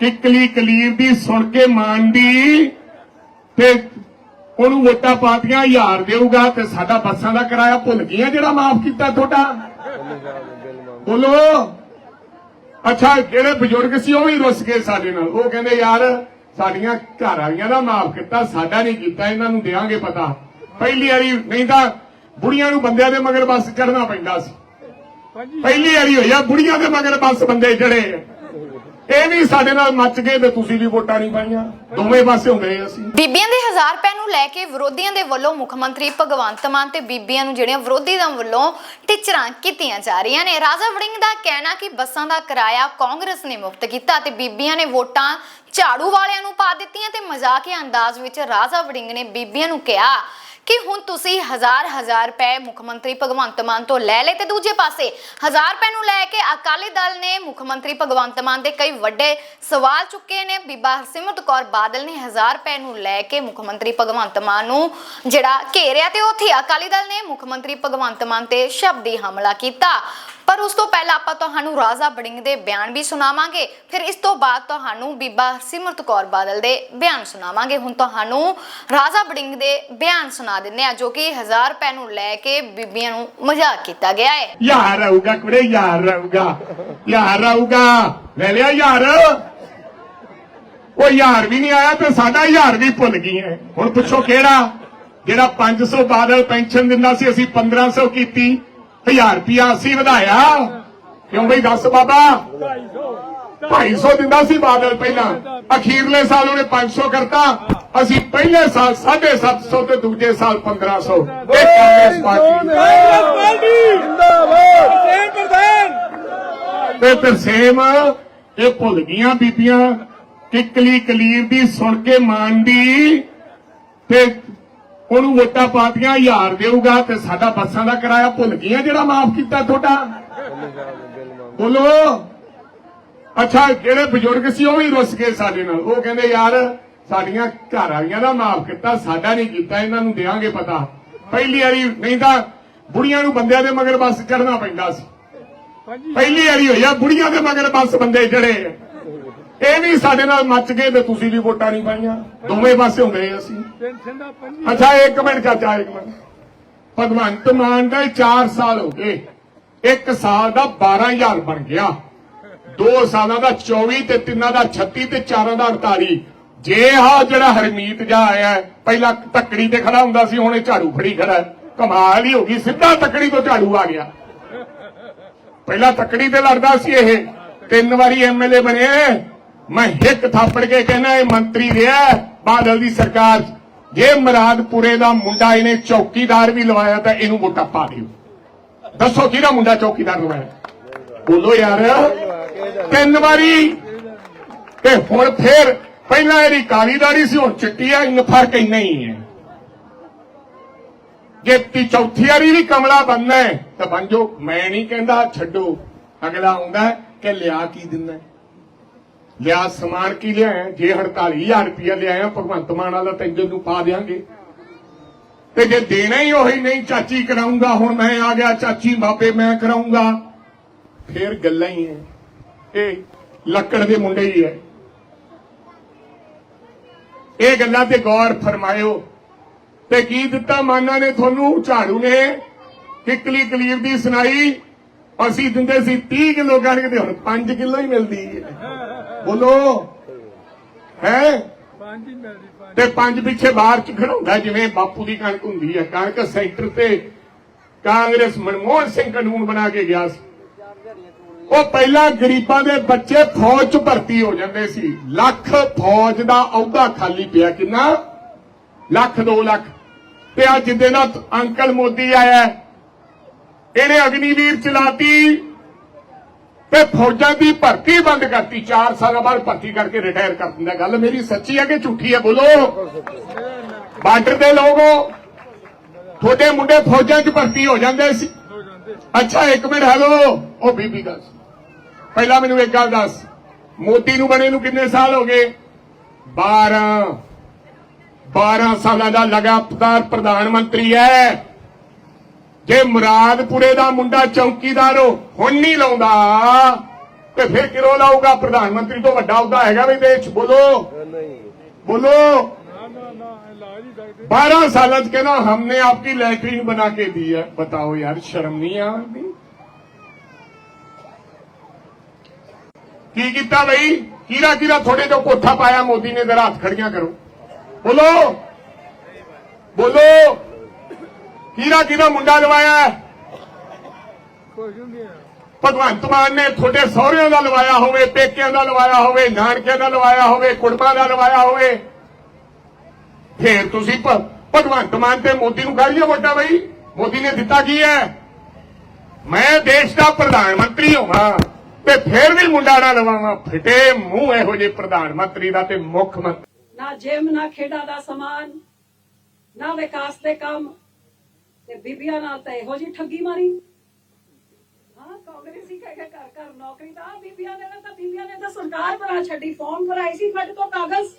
ਕਿਕਲੀ ਕਲੀਰ ਦੀ ਸੁਣ ਕੇ ਮਾਨ ਦੀ ਤੇ ਉਹਨੂੰ ਵੋਟਾਂ ਪਾਤੀਆਂ ਹਜ਼ਾਰ ਦੇਊਗਾ ਤੇ ਸਾਡਾ ਬੱਸਾਂ ਦਾ ਕਿਰਾਇਆ ਭੁੱਲ ਗਿਆ ਜਿਹੜਾ ਮਾਫ ਕੀਤਾ ਤੁਹਾਡਾ। ਬੋਲੋ। ਅੱਛਾ ਜਿਹੜੇ ਬਜ਼ੁਰਗ ਸੀ ਉਹ ਵੀ ਰੁੱਸ ਗਏ ਸਾਡੇ ਨਾਲ। ਉਹ ਕਹਿੰਦੇ ਯਾਰ ਸਾਡੀਆਂ ਘਰ ਵਾਲੀਆਂ ਦਾ ਮਾਫ ਕੀਤਾ ਸਾਡਾ ਨਹੀਂ ਕੀਤਾ ਇਹਨਾਂ ਨੂੰ ਦੇਾਂਗੇ ਪਤਾ। ਪਹਿਲੀ ਵਾਰੀ ਨਹੀਂ ਤਾਂ ਬੁੜੀਆਂ ਨੂੰ ਬੰਦਿਆਂ ਦੇ ਮਗਰ ਬੱਸ ਚੜਨਾ ਪੈਂਦਾ ਸੀ। ਪਹਿਲੀ ਵਾਰੀ ਹੋਈ ਆ ਬੁੜੀਆਂ ਦੇ ਮਗਰ ਬੱਸ ਬੰਦੇ ਚੜੇ ਇਹ ਵੀ ਸਾਡੇ ਨਾਲ ਮੱਚ ਗਏ ਤੇ ਤੁਸੀਂ ਵੀ ਵੋਟਾਂ ਨਹੀਂ ਪਾਈਆਂ। ਦੋਵੇਂ ਪਾਸੇ ਹੁੰਦੇ ਅਸੀਂ। ਬੀਬੀਆਂ ਦੇ 1000 ਰੁਪਏ ਨੂੰ ਲੈ ਕੇ ਵਿਰੋਧੀਆਂ ਦੇ ਵੱਲੋਂ ਮੁੱਖ ਮੰਤਰੀ ਭਗਵੰਤ ਮਾਨ ਤੇ ਬੀਬੀਆਂ ਨੂੰ ਜਿਹੜੀਆਂ ਵਿਰੋਧੀ ਦਲ ਵੱਲੋਂ ਟਿਚਰਾਂ ਕੀਤੀਆਂ ਜਾ ਰਹੀਆਂ ਨੇ। ਰਾਜਾ ਵੜਿੰਗ ਦਾ ਕਹਿਣਾ ਕਿ ਬੱਸਾਂ ਦਾ ਕਿਰਾਇਆ ਕਾਂਗਰਸ ਨੇ ਮੁਫਤ ਕੀਤਾ ਤੇ ਬੀਬੀਆਂ ਨੇ ਵੋਟਾਂ ਝਾੜੂ ਵਾਲਿਆਂ ਨੂੰ ਪਾ ਦਿੱਤੀਆਂ ਤੇ ਮਜ਼ਾਕੀਆ ਅੰਦਾਜ਼ ਵਿੱਚ ਰਾਜਾ ਵੜਿੰਗ ਨੇ ਬੀਬੀਆਂ ਨੂੰ ਕਿਹਾ ਕਿ ਹੁਣ ਤੁਸੀਂ ਹਜ਼ਾਰ ਹਜ਼ਾਰ ਰੁਪਏ ਮੁੱਖ ਮੰਤਰੀ ਭਗਵੰਤ ਮਾਨ ਤੋਂ ਲੈ ਲਏ ਤੇ ਦੂਜੇ ਪਾਸੇ ਹਜ਼ਾਰ ਰੁਪਏ ਨੂੰ ਲੈ ਕੇ ਅਕਾਲੀ ਦਲ ਨੇ ਮੁੱਖ ਮੰਤਰੀ ਭਗਵੰਤ ਮਾਨ ਦੇ ਕਈ ਵੱਡੇ ਸਵਾਲ ਚੁੱਕੇ ਨੇ। ਬੀਬਾ ਹਰਸਿਮਰਤ ਕੌਰ ਬਾਦਲ ਨੇ ਹਜ਼ਾਰ ਰੁਪਏ ਨੂੰ ਲੈ ਕੇ ਮੁੱਖ ਮੰਤਰੀ ਭਗਵੰਤ ਮਾਨ ਨੂੰ ਜਿਹੜਾ ਘੇਰਿਆ ਤੇ ਉੱਥੇ ਅਕਾਲੀ ਦਲ ਨੇ ਮੁੱਖ ਮੰਤਰੀ ਭਗਵੰਤ ਮਾਨ ਤੇ ਸ਼ਬਦੀ ਹਮਲਾ ਕੀਤਾ। ਪਰ ਉਸ ਤੋਂ ਪਹਿਲਾਂ ਆਪਾਂ ਤੁਹਾਨੂੰ ਰਾਜਾ ਬੜਿੰਗ ਦੇ ਬਿਆਨ ਵੀ ਸੁਣਾਵਾਂਗੇ। ਫਿਰ ਇਸ ਤੋਂ ਬਾਅਦ ਤੁਹਾਨੂੰ ਬੀਬਾ ਸਿਮਰਤ ਕੌਰ ਬਾਦਲ ਦੇ ਬਿਆਨ ਸੁਣਾਵਾਂਗੇ। ਹੁਣ ਤੁਹਾਨੂੰ ਰਾਜਾ ਬੜਿੰਗ ਦੇ ਬਿਆਨ ਸੁਣਾ ਦਿੰਦੇ ਆ ਜੋ ਕਿ 1000 ਰੁਪਏ ਨੂੰ ਲੈ ਕੇ ਬੀਬੀਆਂ ਨੂੰ ਮਜ਼ਾਕ ਕੀਤਾ ਗਿਆ ਹੈ। ਯਾਰ ਆਊਗਾ ਕੁੜੇ, ਯਾਰ ਆਊਗਾ ਯਾਰ ਆਊਗਾ ਲੈ ਲਿਆ ਯਾਰ। ਉਹ ਯਾਰ ਵੀ ਨਹੀਂ ਆਇਆ ਤੇ ਸਾਡਾ ਯਾਰ ਵੀ ਭੁੱਲ ਗਈ ਹੈ ਹੁਣ ਪੁੱਛੋ ਕਿਹੜਾ? ਜਿਹੜਾ 500 ਬਾਦਲ ਪੈਨਸ਼ਨ ਦਿੰਦਾ ਸੀ, ਅਸੀਂ 1500 ਕੀਤੀ। 1000 ਰੁਪਿਆ ਅਸੀਂ ਵਧਾਇਆ। ਕਿਉਂ ਬਈ ਦੱਸ ਬਾਬਾ? 250 ਦਿੰਦਾ ਸੀ ਬਾਦਲ ਪਹਿਲਾਂ। ਅਖੀਰਲੇ ਸਾਲ ਉਹਨੇ 500 ਕਰਤਾ। ਅਸੀਂ ਪਹਿਲੇ ਸਾਲ 750 ਤੇ ਦੂਜੇ ਸਾਲ 1500 ਇਹ ਕਾਂਗਰਸ ਪਾਰਟੀ। ਤੇ ਤਰਸੇਮ ਇਹ ਭੁੱਲ ਗਈਆਂ ਬੀਬੀਆਂ ਕਿਕਲੀ ਕਲੀਰ ਦੀ ਸੁਣ ਕੇ ਮਾਨ ਦੀ ਤੇ ਉਹਨੂੰ ਵੋਟਾਂ ਪਾਤੀਆਂ ਹਜ਼ਾਰ ਦੇਊਗਾ ਤੇ ਸਾਡਾ ਬੱਸਾਂ ਦਾ ਕਿਰਾਇਆ ਭੁੱਲ ਗਈਆਂ ਜਿਹੜਾ ਮਾਫ ਕੀਤਾ ਤੁਹਾਡਾ। ਬੋਲੋ। ਅੱਛਾ ਜਿਹੜੇ ਬਜ਼ੁਰਗ ਸੀ ਉਹ ਵੀ ਰੁੱਸ ਗਏ ਸਾਡੇ ਨਾਲ। ਉਹ ਕਹਿੰਦੇ ਯਾਰ ਸਾਡੀਆਂ ਘਰ ਵਾਲੀਆਂ ਦਾ ਮਾਫ ਕੀਤਾ ਸਾਡਾ ਨਹੀਂ ਕੀਤਾ ਇਹਨਾਂ ਨੂੰ ਦੇਾਂਗੇ ਪਤਾ। ਪਹਿਲੀ ਵਾਰੀ ਨਹੀਂ ਤਾਂ ਬੁੜੀਆਂ ਨੂੰ ਬੰਦਿਆਂ ਦੇ ਮਗਰ ਬੱਸ ਚੜਨਾ ਪੈਂਦਾ ਸੀ। ਪਹਿਲੀ ਵਾਰੀ ਹੋਈ ਆ ਬੁੜੀਆਂ ਦੇ ਮਗਰ ਬੱਸ ਬੰਦੇ ਚੜੇ ਇਹ ਵੀ ਸਾਡੇ ਨਾਲ ਮੱਚ ਗਏ ਤੇ ਤੁਸੀਂ ਵੀ ਵੋਟਾਂ ਨਹੀਂ ਪਾਈਆਂ। ਦੋਵੇਂ ਪਾਸੇ ਹੁੰਦੇ ਅਸੀਂ। ਅੱਛਾ, ਇੱਕ ਮਿੰਟ ਚਾਚਾ, ਇੱਕ ਮਿੰਟ। ਭਗਵੰਤ ਮਾਨ ਦਾ 4 ਸਾਲ ਹੋ ਗਏ। ਇੱਕ ਸਾਲ ਦਾ 12000 ਬਣ ਗਿਆ। ਦੋ ਸਾਲਾਂ ਦਾ 24 ਤੇ ਤਿੰਨਾਂ ਦਾ 36 ਤੇ ਚਾਰਾਂ ਦਾ 48 ਜੇ ਆ ਜਿਹੜਾ ਹਰਮੀਤ ਜਾ ਆਇਆ, ਪਹਿਲਾਂ ਤੱਕੜੀ ਤੇ ਖੜਾ ਹੁੰਦਾ ਸੀ, ਹੁਣ ਇਹ ਝਾੜੂ ਫੜੀ ਖੜਾ। ਕਮਾਲ ਹੀ ਹੋ ਗਈ। ਸਿੱਧਾ ਤੱਕੜੀ ਤੋਂ ਝਾੜੂ ਆ ਗਿਆ। ਪਹਿਲਾਂ ਤੱਕੜੀ ਤੇ ਲੜਦਾ ਸੀ ਇਹ। ਤਿੰਨ ਵਾਰੀ ਐਮਐਲਏ ਬਣਿਆ ਮੈਂ ਹਿੱਕ ਥਾਪੜ ਕੇ ਕਹਿੰਦਾ ਇਹ ਮੰਤਰੀ ਰਿਹਾ ਬਾਦਲ ਦੀ ਸਰਕਾਰ। ਜੇ ਮਰਾਦਪੁਰੇ ਦਾ ਮੁੰਡਾ ਇਹਨੇ ਚੌਕੀਦਾਰ ਵੀ ਲਵਾਇਆ ਤਾਂ ਇਹਨੂੰ ਵੋਟਾਂ ਪਾ ਦਿਓ। ਦੱਸੋ ਕਿਹਦਾ ਮੁੰਡਾ ਚੌਕੀਦਾਰ ਲਵਾਇਆ? ਬੋਲੋ ਯਾਰ। ਤਿੰਨ ਵਾਰੀ। ਤੇ ਹੁਣ ਫੇਰ ਪਹਿਲਾਂ ਇਹਦੀ ਕਾਲੀਦਾਰੀ ਸੀ, ਹੁਣ ਚਿੱਟੀ ਆ, ਇੰਨਾ ਫ਼ਰਕ ਇੰਨਾ ਹੀ ਹੈ। ਜੇ ਤੀ ਚੌਥੀ ਵਾਰੀ ਵੀ ਕਮਲਾ ਬੰਨਾ ਤਾਂ ਬਣ ਜਾਓ। ਮੈਂ ਨਹੀਂ ਕਹਿੰਦਾ ਛੱਡੋ। ਅਗਲਾ ਆਉਂਦਾ ਕਿ ਲਿਆ ਕੀ ਦਿੰਦਾ ਲਿਆ ਸਮਾਨ ਕੀ ਲਿਆਇਆ? ਜੇ 48000 ਰੁਪਇਆ ਲਿਆਇਆ, ਭਗਵੰਤ ਮਾਨ ਵਾਲਾ ਤੈਨੂੰ ਨੂੰ ਪਾ ਦੇਾਂਗੇ ਤੇ ਜੇ ਦੇਣਾ ਹੀ ਉਹੀ ਨਹੀਂ, ਚਾਚੀ ਕਰਾਉਂਗਾ ਹੁਣ ਮੈਂ ਆ ਗਿਆ, ਚਾਚੀ ਬਾਬੇ ਮੈਂ ਕਰਾਉਂਗਾ ਫੇਰ ਗੱਲਾਂ ਹੀ ਹੈ ਇਹ ਲੱਕੜ ਦੇ ਮੁੰਡੇ ਹੀ ਹੈ ਇਹ ਗੱਲਾਂ ਤੇ ਗੌਰ ਫਰਮਾਇਓ। ਤੇ ਕੀ ਦਿੱਤਾ ਮਾਨਾ ਨੇ ਤੁਹਾਨੂੰ? ਝਾੜੂ ਨੇ। ਕਿਕਲੀ ਕਲੀਰ ਦੀ ਸੁਣਾਈ। ਅਸੀਂ ਦਿੰਦੇ ਸੀ 30 ਕਿਲੋ ਕਣਕ ਤੇ ਹੁਣ 5 ਕਿਲੋ ਹੀ ਮਿਲਦੀ ਹੈ। ਬੋਲੋ। ਹੈ? ਤੇ ਪੰਜ ਪਿੱਛੇ ਬਾਹਰ ਚ ਖੜਾਉਂਦਾ ਜਿਵੇਂ ਬਾਪੂ ਦੀ ਕਣਕ ਹੁੰਦੀ ਹੈ। ਕਣਕ ਸੈਕਟਰ ਤੇ ਕਾਂਗਰਸ ਮਨਮੋਹਨ ਸਿੰਘ ਕਾਨੂੰਨ ਬਣਾ ਕੇ ਗਿਆ ਸੀ। ਉਹ ਪਹਿਲਾਂ ਗਰੀਬਾਂ ਦੇ ਬੱਚੇ ਫੌਜ ਚ ਭਰਤੀ ਹੋ ਜਾਂਦੇ ਸੀ। ਲੱਖ ਫੌਜ ਦਾ ਅਹੁਦਾ ਖਾਲੀ ਪਿਆ ਕਿੰਨਾ? ਲੱਖ 2 ਲੱਖ। ਤੇ ਅੱਜ ਜਿੱਦੇ ਦਾ ਅੰਕਲ ਮੋਦੀ ਆਇਆ। ਇਹਨੇ ਅਗਨੀਵੀਰ ਚਲਾਤੀ ਤੇ ਫੌਜਾਂ ਦੀ ਭਰਤੀ ਬੰਦ ਕਰਤੀ। 4 ਸਾਲਾਂ ਬਾਅਦ ਭਰਤੀ ਕਰਕੇ ਰਿਟਾਇਰ ਕਰ ਦਿੰਦਾ। ਗੱਲ ਮੇਰੀ ਸੱਚੀ ਹੈ ਕਿ ਝੂਠੀ ਹੈ? ਬੋਲੋ। ਬਾਰਡਰ ਦੇ ਲੋਗੋ ਤੁਹਾਡੇ ਮੁੰਡੇ ਫੌਜਾਂ 'ਚ ਭਰਤੀ ਹੋ ਜਾਂਦੇ ਸੀ। ਅੱਛਾ, ਇੱਕ ਮਿੰਟ, ਹੈਲੋ। ਉਹ ਬੀਬੀ ਦੱਸ ਪਹਿਲਾਂ ਮੈਨੂੰ ਇੱਕ ਗੱਲ ਦੱਸ। ਮੋਦੀ ਨੂੰ ਬਣੇ ਨੂੰ ਕਿੰਨੇ ਸਾਲ ਹੋ ਗਏ? 12 12 ਸਾਲਾਂ ਦਾ ਲਗਾਤਾਰ ਪ੍ਰਧਾਨ ਮੰਤਰੀ ਹੈ। ਜੇ ਮੁਰਾਦਪੁਰੇ ਦਾ ਮੁੰਡਾ ਚੌਕੀਦਾਰ ਹੋ ਹੁਣ ਨਹੀਂ ਲਾਉਂਦਾ ਤੇ ਫਿਰ ਕਿਰੋ ਲਾਊਗਾ ਪ੍ਰਧਾਨ ਮੰਤਰੀ ਤੋਂ ਵੱਡਾ ਅਹੁਦਾ ਹੈਗਾ ਵੀ ਦੇਸ਼ 'ਚ ਬੋਲੋ ਬੋਲੋ 12 ਸਾਲਾਂ ਚ ਕਹਿੰਦਾ हमने आपकी लैट्रीन बना के दी है बताओ यार शर्म नहीं आती ਕੀ ਕੀਤਾ ਬਈ ਕੀਰਾ ਕੀਰਾ ਥੋੜੇ ਜੋ ਕੋਠਾ ਪਾਇਆ ਮੋਦੀ ਨੇ ਜਰਾ ਹੱਥ ਖੜੀਆਂ ਕਰੋ ਬੋਲੋ ਬੋਲੋ ਕੀਰਾ ਕੀਰਾ ਮੁੰਡਾ ਲਵਾਇਆ ਹੈ? ਭਗਵੰਤ ਮਾਨ ਨੇ ਤੁਹਾਡੇ ਸਹੁਰਿਆਂ ਦਾ ਲਵਾਇਆ ਹੋਵੇ ਪੇਕਿਆਂ ਦਾ ਲਵਾਇਆ ਹੋਵੇ ਨਾਨਕਿਆਂ ਦਾ ਲਵਾਇਆ ਹੋਵੇ ਕੁੜਮਾਂ ਦਾ ਲਵਾਇਆ ਹੋਵੇ। ਫੇਰ ਤੁਸੀਂ ਭਗਵੰਤ ਮਾਨ ਤੇ ਮੋਦੀ ਨੂੰ ਕਾਹਦੀਆਂ ਵੋਟਾਂ ਬਈ। ਮੋਦੀ ਨੇ ਦਿੱਤਾ ਕੀ ਹੈ? ਮੈਂ ਦੇਸ਼ ਦਾ ਪ੍ਰਧਾਨ ਮੰਤਰੀ ਹੋਵਾਂ ਤੇ ਫੇਰ ਵੀ ਮੁੰਡਾ ਨਾ ਲਵਾਵਾਂ। ਫਿੱਟੇ ਮੂੰਹ ਇਹੋ ਜਿਹੇ ਪ੍ਰਧਾਨ ਮੰਤਰੀ ਦਾ ਤੇ ਮੁੱਖ ਮੰਤਰੀ। ਨਾ ਜਿਮ ਨਾ ਖੇਡਾਂ ਦਾ ਸਮਾਨ ਨਾ ਵਿਕਾਸ ਦੇ ਕੰਮ ਤੇ ਬੀਬੀਆਂ ਨਾਲ ਤਾਂ ਇਹੋ ਜੀ ਠੱਗੀ ਮਾਰੀ। ਹਾਂ, ਕਾਂਗਰਸੀ ਕਹਿ ਕੇ ਘਰ ਘਰ ਨੌਕਰੀ ਤਾਂ ਬੀਬੀਆਂ ਨੇ ਤਾਂ ਬੀਬੀਆਂ ਨੇ ਤਾਂ ਸਰਕਾਰ ਬਣਾ ਛੱਡੀ, ਫਾਰਮ ਭਰਾਈ ਸੀ ਫੜ ਤੋਂ ਕਾਗਜ਼।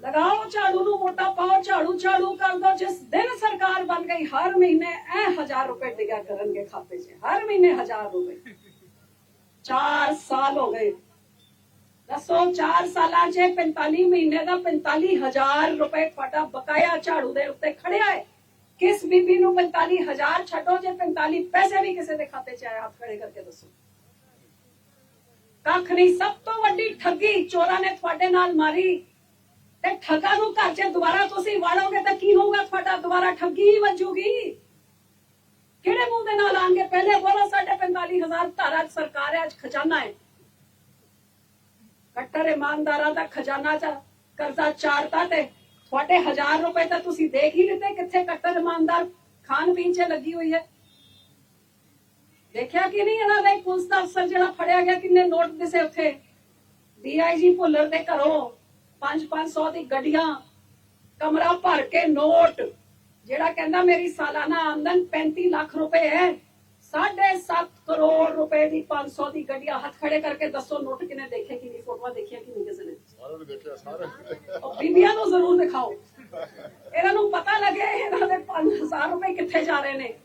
ਲਗਾਓ ਝਾੜੂ ਨੂੰ, ਮੋਟਾ ਪਾਓ ਝਾੜੂ ਝਾੜੂ ਕਰ ਦੋ, ਜਿਸ ਦਿਨ ਸਰਕਾਰ ਬਣ ਗਈ, ਹਰ ਮਹੀਨੇ ਐ 1000 ਰੁਪਏ ਡਿਗਾ ਕਰਨਗੇ ਖਾਤੇ 'ਚ, ਹਰ ਮਹੀਨੇ 1000 ਰੁਪਏ। 4 ਸਾਲ ਹੋ ਗਏ। ਦੱਸੋ 4 ਸਾਲਾਂ 'ਚ 45 ਮਹੀਨੇ ਦਾ 45000 ਰੁਪਏ ਤੁਹਾਡਾ ਬਕਾਇਆ ਝਾੜੂ ਦੇ ਉੱਤੇ ਖੜਿਆ ਹੈ। ਕਿਸ ਬੀਬੀ ਨੂੰ 45000 ਛੱਡੋ ਜੇ 45 ਪੈਸੇ ਵੀ ਕਿਸੇ ਦੇ ਖਾਤੇ 'ਚ ਆਇਆ ਹੱਥ ਖੜੇ ਕਰਕੇ ਦੱਸੋ। ਕੱਖ ਨਹੀਂ, ਸਭ ਤੋਂ ਵੱਡੀ ਠੱਗੀ ਚੋਰਾਂ ਨੇ ਤੁਹਾਡੇ ਨਾਲ ਮਾਰੀ ਤੇ ਠੱਗਾ ਨੂੰ ਘਰ 'ਚ ਦੁਬਾਰਾ ਤੁਸੀਂ ਵਾੜੋਗੇ ਤਾਂ ਕੀ ਹੋਊਗਾ ਤੁਹਾਡਾ? ਦੁਬਾਰਾ ਠੱਗੀ ਹੀ ਵੱਜੂਗੀ। ਕਿਹੜੇ ਮੂੰਹ ਦੇ ਨਾਲ ਆਣਗੇ ਪਹਿਲੇ ਬੋਲੋ, ਸਾਡੇ 45000 ਧਾਰਾ 'ਚ ਸਰਕਾਰ ਹੈ, ਅੱਜ ਖਜ਼ਾਨਾ ਹੈ। ਕੱਟਰ ਇਮਾਨਦਾਰਾਂ ਦਾ ਖਜ਼ਾਨਾ ਚ ਕਰਜ਼ਾ ਚਾੜਤਾ ਤੇ ਤੁਹਾਡੇ 1000 ਰੁਪਏ ਤਾਂ ਤੁਸੀਂ ਦੇਖ ਹੀ ਲਿੱਤੇ ਕਿੱਥੇ ਕੱਟਰ ਇਮਾਨਦਾਰ ਖਾਣ ਪੀਣ 'ਚ ਲੱਗੀ ਹੋਈ ਹੈ? ਦੇਖਿਆ ਕਿ ਨਹੀਂ ਇਹਨਾਂ ਦਾ ਇੱਕ ਪੁਲਿਸ ਦਾ ਅਫਸਰ ਜਿਹੜਾ ਫੜਿਆ ਗਿਆ ਕਿੰਨੇ ਨੋਟ ਦਿਸੇ ਉੱਥੇ? ਡੀਆਈਜੀ ਭੁੱਲਰ ਦੇ ਘਰੋਂ 5-500 ਦੀ ਗੱਡੀਆਂ, ਕਮਰਾ ਭਰ ਕੇ ਨੋਟ, ਜਿਹੜਾ ਕਹਿੰਦਾ ਮੇਰੀ ਸਾਲਾਨਾ ਆਮਦਨ 35 ਲੱਖ ਰੁਪਏ ਹੈ 7.5 ਕਰੋੜ ਰੁਪਏ ਦੀ 500 ਦੀ ਗੱਡੀਆਂ ਹੱਥ ਖੜੇ ਕਰਕੇ ਦੱਸੋ ਨੋਟ ਕਿਨੇ ਦੇਖੇ ਕਿ ਨਹੀਂ ਫੋਟੋਆਂ ਦੇਖੀਆਂ ਕਿ ਨਹੀਂ ਕਿਸੇ ਨੇ? ਸਾਰਿਆਂ ਬੀਬੀਆਂ ਨੂੰ ਜ਼ਰੂਰ ਦਿਖਾਓ। ਇਹਨਾਂ ਨੂੰ ਪਤਾ ਲੱਗੇ ਇਹਨਾਂ ਦੇ 5000 ਰੁਪਏ ਕਿੱਥੇ ਜਾ ਰਹੇ ਨੇ।